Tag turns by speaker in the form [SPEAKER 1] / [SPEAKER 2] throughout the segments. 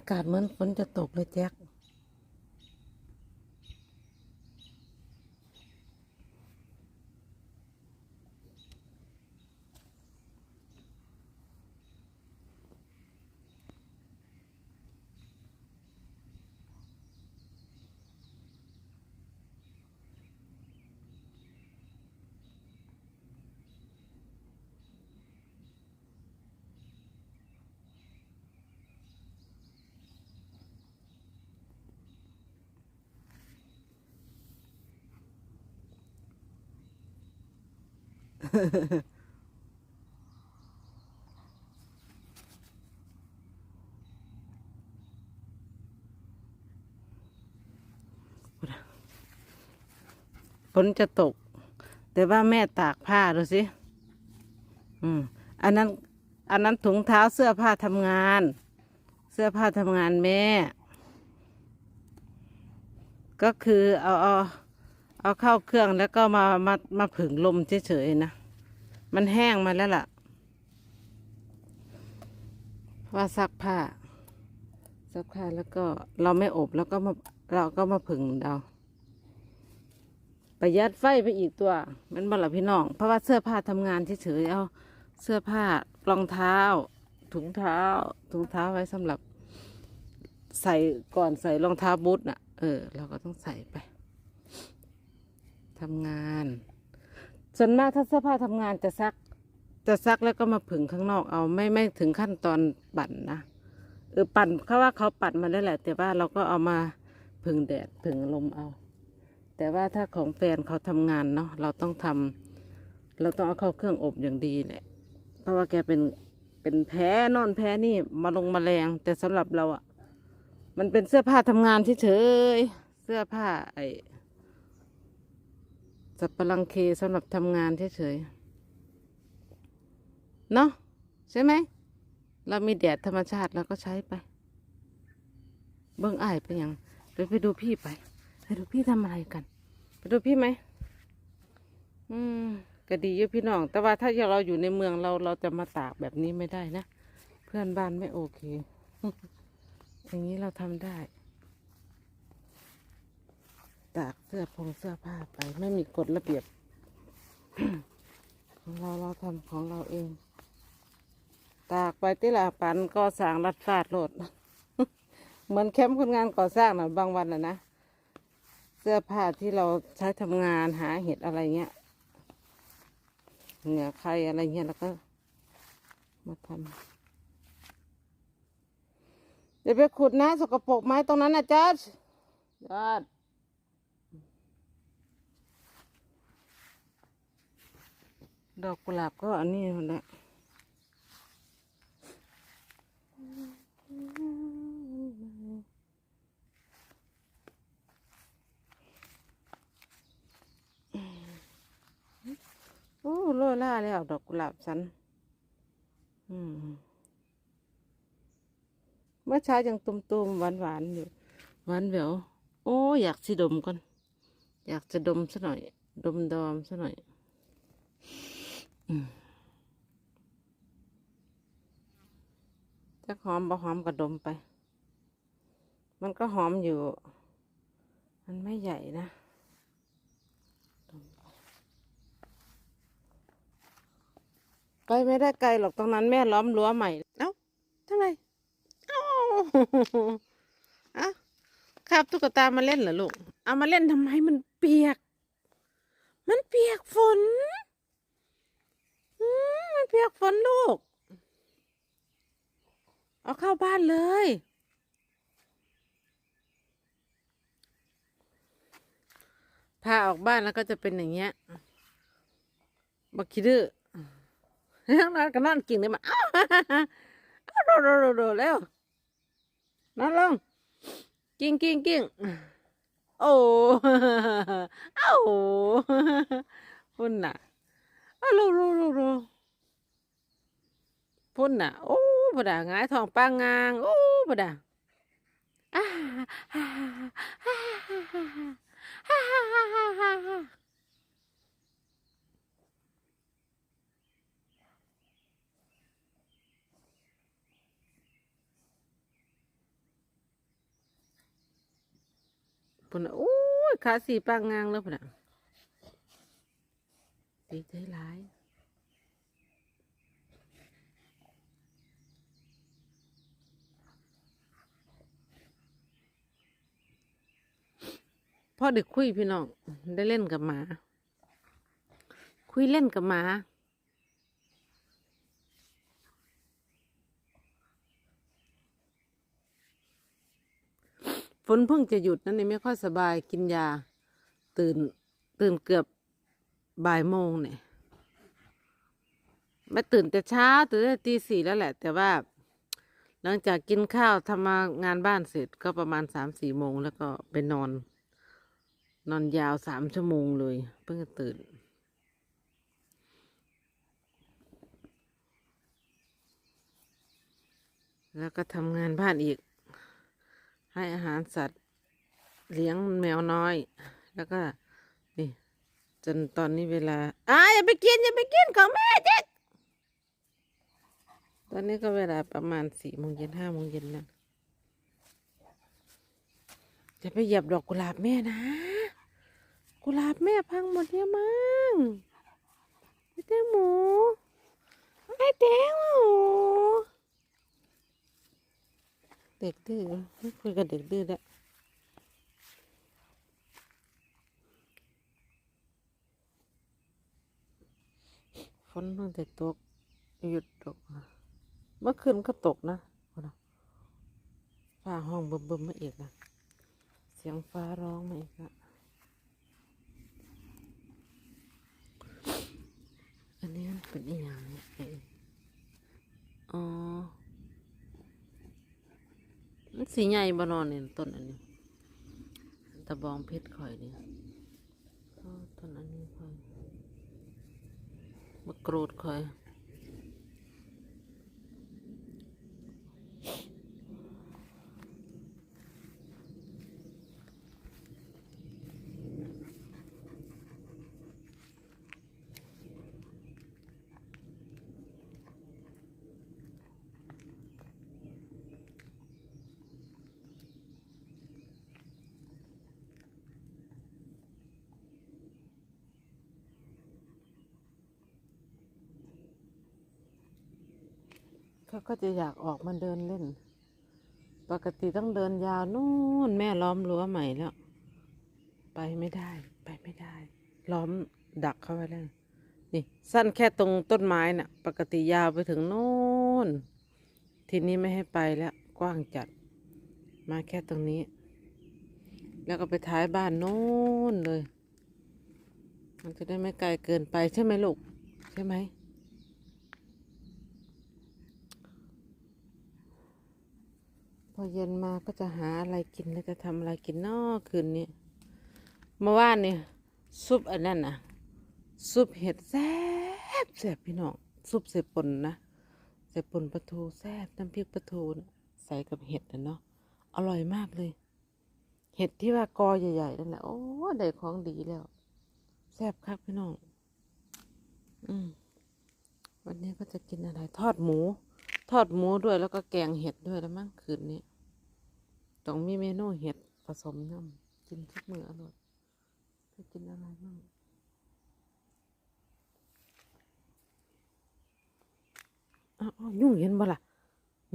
[SPEAKER 1] ากาศเหมือนฝนจะตกเลยแจ็ค ฝนจะตก แต่ว่าแม่ตากผ้าดูสิ อืม อันนั้น อันนั้นถุงเท้าเสื้อผ้าทำงาน เสื้อผ้าทำงานแม่ ก็คือเอาเอาเอาเข้าเครื่องแล้วก็มามามาผึ่งลมเฉยๆนะ มันแห้งมาแล้วล่ะ ว่าซักผ้า ซักผ้าแล้วก็เราไม่อบแล้วก็มาเราก็มาผึ่งเอาประหยัดไฟไปอีกตัว มันบ่ละพี่น้อง เพราะว่าเสื้อผ้าทำงานเฉยๆเอาเสื้อผ้ารองเท้า ถุงเท้า ถุงเท้าไว้สำหรับ ใส่ก่อนใส่รองเท้าบูทน่ะ เออ เราก็ต้องใส่ไปทำงาน ส่วนมากถ้าเสื้อผ้าทำงานจะซัก จะซักแล้วก็มาผึ่งข้างนอกเอาไม่ไม่ถึงขั้นตอนปั่นนะเออปั่นเขาว่าเขาปั่นมาได้แหละ แต่ว่าเราก็เอามาผึ่งแดดผึ่งลมเอา แต่ว่าถ้าของแฟนเขาทำงานเนาะเราต้องทำเราต้องเอาเข้าเครื่องอบอย่างดีแหละเพราะว่าแกเป็นเป็นแพ้นอนแพ้นี่มาลงมาแรงแต่สำหรับเราอะมันเป็นเสื้อผ้าทำงานเฉยเสื้อผ้าไอ สับปะรังเคสำหรับทำงานเฉยๆ เนาะใช่ไหม เรามีแดดธรรมชาติเราก็ใช้ไป เบิ้องอ้ายไปยังไปไปดูพี่ไป ไปดูพี่ทำอะไรกัน ไปดูพี่ไหม อืมก็ดีอยู่พี่น้อง แต่ว่าถ้าเราอยู่ในเมืองเราเราจะมาตากแบบนี้ไม่ได้นะ เพื่อนบ้านไม่โอเค อย่างนี้เราทำได้ ตากเสื้อผงเสื้อผ้าไป ไม่มีกฎระเบียบ ของเราเราทำของเราเอง ตากไปที่ละปันก็สร้างรัดฟาดโลด เหมือนแคมป์คนงานก่อสร้างนะบางวันนะนะ เสื้อผ้าที่เราใช้ทำงานหาเห็ดอะไรเงี้ยเหงื่อใครอะไรเงี้ยแล้วก็มาทำเดี๋ยวไปขุดนะสกปรกไหมตรงนั้นนะจ๊ะจ๊ด ดอกกุหลาบก็อันนี้นั่นแหละโอ้โลล่าแล้วดอกกุหลาบฉันเมื่อเช้ายังตุ่มๆหวานๆอยู่หวานแหววโอ้ อยากสิดมก่อน อยากจะดมซะหน่อย ดมดอมซะหน่อย จะหอมบ่หอมก็ดมไป มันก็หอมอยู่ มันไม่ใหญ่นะไปไปไม่ได้ไกลหรอกตรงนั้นแม่ล้อมรั้วใหม่ เอ้าทำไมเอ้าเอ้าครับตุ๊กตามาเล่นเหรอลูก เอามาเล่นทำไมมันเปียก มันเปียกฝน เปียกฝนลูก เอาเข้าบ้านเลย พาออกบ้านแล้วก็จะเป็นอย่างเงี้ยบักคิดดื้อนั่นก็นอนกินเลยมาอ้าวโดดโดดโดแล้วนอนลงกิ้งกิ้งกิ้งโอ้เอ้าพุ่นน่ะอ้าวโลโลโลโล พุ่นน่ะ โอ้บุดาง่ายทองป้างงาง โอ้บุดาพุ่นโอ้ยขาสีป้างงางแล้วพุ่นอะดีใจหลาย อเด็กคุยพี่น้องได้เล่นกับหมา คุยเล่นกับหมาฝนเพิ่งจะหยุดนั่นนี่ไม่ค่อยสบายกินยา ตื่น ตื่นเกือบบ่ายโมงเนี่ยไม่ตื่นแต่เช้าตื่นแต่ตีสี่แล้วแหละ แต่ว่า หลังจากกินข้าวทำงานบ้านเสร็จก็ประมาณสามสี่โมงแล้วก็ไปนอน นอนยาวสามชั่วโมงเลย เพิ่งจะตื่น แล้วก็ทำงานบ้านอีก ให้อาหารสัตว์ เลี้ยงแมวน้อย แล้วก็นี่จนตอนนี้เวลาอ่าอย่าไปกิน อย่าไปกินของแม่เด็กตอนนี้ก็เวลาประมาณสี่โมงเย็นห้าโมงเย็นแล้วจะไปเหยียบดอกกุหลาบแม่นะ กุหลาบแม่พังหมดเนี่ยมั้งไอ้แตงหมูไอ้แตงหมูเด็กดื้อคุยกับเด็กดื้อแล้วฝนเพิ่งแต่ตก หยุดตก เมื่อคืนก็ตกนะเอานะฟ้าห้องเบิ่มๆมาอีกนะ เสียงฟ้าร้องมาอีกละ อันนี้มัน เป็นอีหยังเนี่ยอ๋อ มันสีใหญ่บานอนเนี่ยต้นอันนี้ตะบองเพชรข่อยนี่ยต้นอันนี้ข่อยมะกรูดข่อย เขาก็จะอยากออกมาเดินเล่น ปกติต้องเดินยาวนู่นแม่ล้อมรั้วใหม่แล้ว ไปไม่ได้ ไปไม่ได้ ล้อมดักเข้าไว้แล้วนี่ สั้นแค่ตรงต้นไม้น่ะ ปกติยาวไปถึงโน่น ทีนี้ไม่ให้ไปแล้ว กว้างจัด มาแค่ตรงนี้ แล้วก็ไปท้ายบ้านโน่นเลย มันจะได้ไม่ไกลเกินไปใช่ไหมลูก ใช่ไหม พอเย็นมาก็จะหาอะไรกินแล้วจะทำอะไรกินนอกคืนนี้เมื่อวานนี่ซุปอันนั้นนะซุปเห็ดแซ่บแซ่บพี่น้องซุปใส่ปนนะใส่ปนปลาทูแซ่บน้ำพริกปลาทูนะใส่กับเห็ดนะเนาะอร่อยมากเลย เห็ดที่ว่ากอใหญ่ๆนั่นแหละโอ้ได้ของดีแล้วแซ่บครับพี่น้องอืมวันนี้ก็จะกินอะไร ทอดหมู ทอดหมูด้วยแล้วก็แกงเห็ดด้วยแล้วมั้งคืนนี้ ต้องมีเมนูเห็ดผสมน้ำกินทุกมื้ออร่อยจะกินอะไรบ้างอ้าวอ้าวยุงเห็นบ่ล่ะ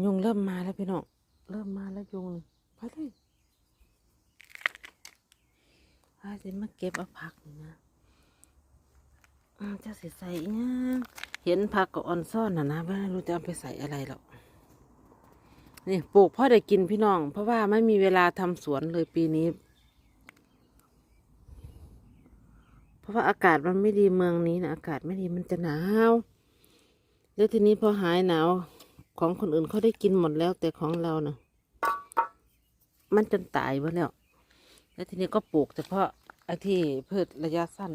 [SPEAKER 1] ยุงเริ่มมาแล้วพี่น้อง เริ่มมาแล้วยุงไปเลยอาจะมาเก็บเอาผักนี่นะจะใส่ใส่อิหยังเห็นผักกับออนซ่อนนะนะไม่รู้จะเอาไปใส่อะไรหรอก นี่ปลูกพ่อได้กินพี่น้อง เพราะว่าไม่มีเวลาทำสวนเลยปีนี้ เพราะว่าอากาศมันไม่ดีเมืองนี้นะอากาศไม่ดีมันจะหนาวแล้วทีนี้พอหายหนาวของคนอื่นเขาได้กินหมดแล้วแต่ของเราเนะ่ะมันจนตายไปแล้ว แล้วทีนี้ก็ปลูกเฉพาะไอ้ที่พืชระยะสั้น